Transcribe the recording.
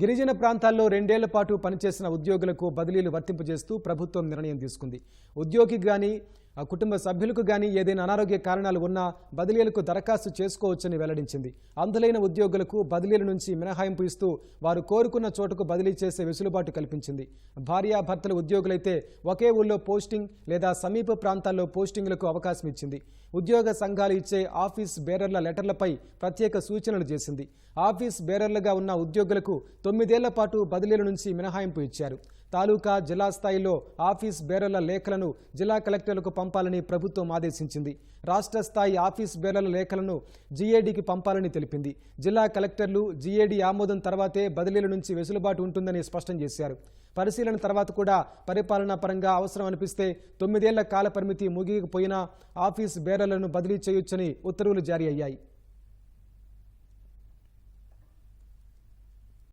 గిరిజన ప్రాంతాల్లో రెండేళ్ళ పాటు పనిచేసిన ఉద్యోగులకు బదిలీలు వర్తింపజేస్తూ ప్రభుత్వం నిర్ణయం తీసుకుంది. ఉద్యోగికి గాని ఆ కుటుంబ సభ్యులకు గాని ఏదైనా అనారోగ్య కారణాలు ఉన్నా బదిలీలకు దరఖాస్తు చేసుకోవచ్చని వెల్లడించింది. అందులైన ఉద్యోగులకు బదిలీల నుంచి మినహాయింపు ఇస్తూ వారు కోరుకున్న చోటుకు బదిలీ చేసే వెసులుబాటు కల్పించింది. భార్యాభర్తల ఉద్యోగులైతే ఒకే ఊళ్ళో పోస్టింగ్ లేదా సమీప ప్రాంతాల్లో పోస్టింగ్లకు అవకాశం ఇచ్చింది. ఉద్యోగ సంఘాలు ఇచ్చే ఆఫీస్ బేరర్ల లెటర్లపై ప్రత్యేక సూచనలు చేసింది. ఆఫీస్ బేరర్లుగా ఉన్న ఉద్యోగులకు తొమ్మిదేళ్ళ పాటు బదిలీల నుంచి మినహాయింపు ఇచ్చారు. తాలూకా జిల్లా స్థాయిలో ఆఫీస్ బేరర్ల లేఖలను జిల్లా కలెక్టర్లకు పంపాలని ప్రభుత్వం ఆదేశించింది. రాష్ట్ర స్థాయి ఆఫీస్ బేరర్ల లేఖలను జీఏడీకి పంపాలని తెలిపింది. జిల్లా కలెక్టర్లు జీఏడీ ఆమోదం తర్వాతే బదిలీల నుంచి వెసులుబాటు ఉంటుందని స్పష్టం చేశారు. పరిశీలన తర్వాత కూడా పరిపాలనా పరంగా అవసరం అనిపిస్తే తొమ్మిదేళ్ళ కాల పరిమితి ముగియకపోయినా ఆఫీస్ బేరర్లను బదిలీ చేయొచ్చని ఉత్తర్వులు జారీ అయ్యాయి.